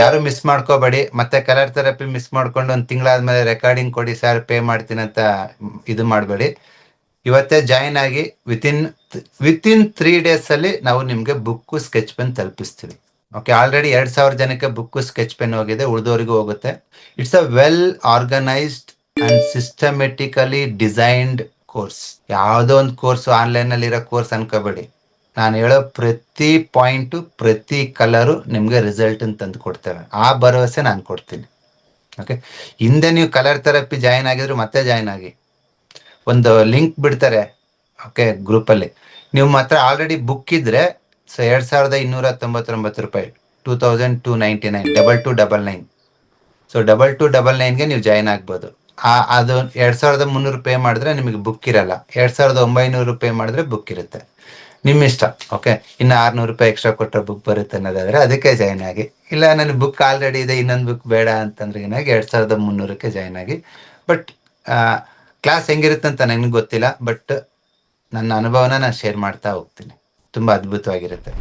ಯಾರು ಮಿಸ್ ಮಾಡ್ಕೋಬೇಡಿ, ಮತ್ತೆ ಕಲರ್ ಥೆರಪಿ ಮಿಸ್ ಮಾಡ್ಕೊಂಡು ಒಂದು ತಿಂಗಳಾದ್ಮೇಲೆ ರೆಕಾರ್ಡಿಂಗ್ ಕೊಡಿ ಸರ್ ಪೇ ಮಾಡ್ತೀನಿ ಅಂತ ಇದು ಮಾಡಬೇಡಿ. ಇವತ್ತೇ ಜಾಯಿನ್ ಆಗಿ ವಿತಿನ್ ವಿತಿನ್ ತ್ರೀ ಡೇಸ್ ಅಲ್ಲಿ ನಾವು ನಿಮ್ಗೆ ಬುಕ್ ಸ್ಕೆಚ್ ಪೆನ್ ತಲುಪಿಸ್ತೀವಿ. ಓಕೆ ಆಲ್ರೆಡಿ ಎರಡ್ ಸಾವಿರ ಜನಕ್ಕೆ ಬುಕ್ ಸ್ಕೆಚ್ ಪೆನ್ ಹೋಗಿದೆ ಉಳಿದವರಿಗೂ ಹೋಗುತ್ತೆ. It's a well organised and systematically designed course ಯಾವುದೋ ಒಂದು ಕೋರ್ಸ್ ಆನ್ಲೈನ್ ಅಲ್ಲಿ ಇರೋ ಕೋರ್ಸ್ ಅನ್ಕೋಬೇಡಿ. ನಾನು ಹೇಳೋ ಪ್ರತಿ ಪಾಯಿಂಟು, ಪ್ರತಿ ಕಲರು ನಿಮಗೆ ರಿಸಲ್ಟ್ ತಂದು ಕೊಡ್ತೇವೆ. ಆ ಭರವಸೆ ನಾನು ಕೊಡ್ತೀನಿ. ಓಕೆ ಹಿಂದೆ ನೀವು ಕಲರ್ ಥೆರಪಿ ಜಾಯಿನ್ ಆಗಿದ್ರು ಮತ್ತೆ ಜಾಯಿನ್ ಆಗಿ. ಒಂದು ಲಿಂಕ್ ಬಿಡ್ತಾರೆ ಓಕೆ ಗ್ರೂಪಲ್ಲಿ. ನೀವು ಮಾತ್ರ ಆಲ್ರೆಡಿ ಬುಕ್ ಇದ್ದರೆ ಸೊ ಎರಡು ಸಾವಿರದ ಇನ್ನೂರ ತೊಂಬತ್ತೊಂಬತ್ತು ರೂಪಾಯಿ, two thousand two ninety nine, double two double nine. So double two double ನೈನ್ಗೆ ನೀವು ಜಾಯಿನ್ ಆಗ್ಬೋದು. ಆ, ಅದು ಎರಡು ಸಾವಿರದ ಮುನ್ನೂರು ಪೇ ಮಾಡಿದ್ರೆ ನಿಮಗೆ ಬುಕ್ ಇರಲ್ಲ. ಎರಡು ಸಾವಿರದ ಒಂಬೈನೂರು ಪೇ ಮಾಡಿದ್ರೆ ಬುಕ್ ಇರುತ್ತೆ. ನಿಮ್ಮ ಇಷ್ಟ ಓಕೆ ಇನ್ನು ಆರ್ನೂರು ರೂಪಾಯಿ ಎಕ್ಸ್ಟ್ರಾ ಕೊಟ್ಟರೆ ಬುಕ್ ಬರುತ್ತೆ ಅನ್ನೋದಾದರೆ ಅದಕ್ಕೆ ಜಾಯ್ನ್ ಆಗಿ. ಇಲ್ಲ ನನಗೆ ಬುಕ್ ಆಲ್ರೆಡಿ ಇದೆ, ಇನ್ನೊಂದು ಬುಕ್ ಬೇಡ ಅಂತಂದ್ರೆ ಏನಾಗಿ ಎರಡು ಸಾವಿರದ ಮುನ್ನೂರಕ್ಕೆ ಜಾಯ್ನ್ ಆಗಿ. ಬಟ್ ಕ್ಲಾಸ್ ಹೆಂಗಿರುತ್ತೆ ಅಂತ ನನಗೆ ಗೊತ್ತಿಲ್ಲ ಬಟ್ ನನ್ನ ಅನುಭವನ ನಾನು ಶೇರ್ ಮಾಡ್ತಾ ಹೋಗ್ತೀನಿ. ತುಂಬ ಅದ್ಭುತವಾಗಿರುತ್ತೆ.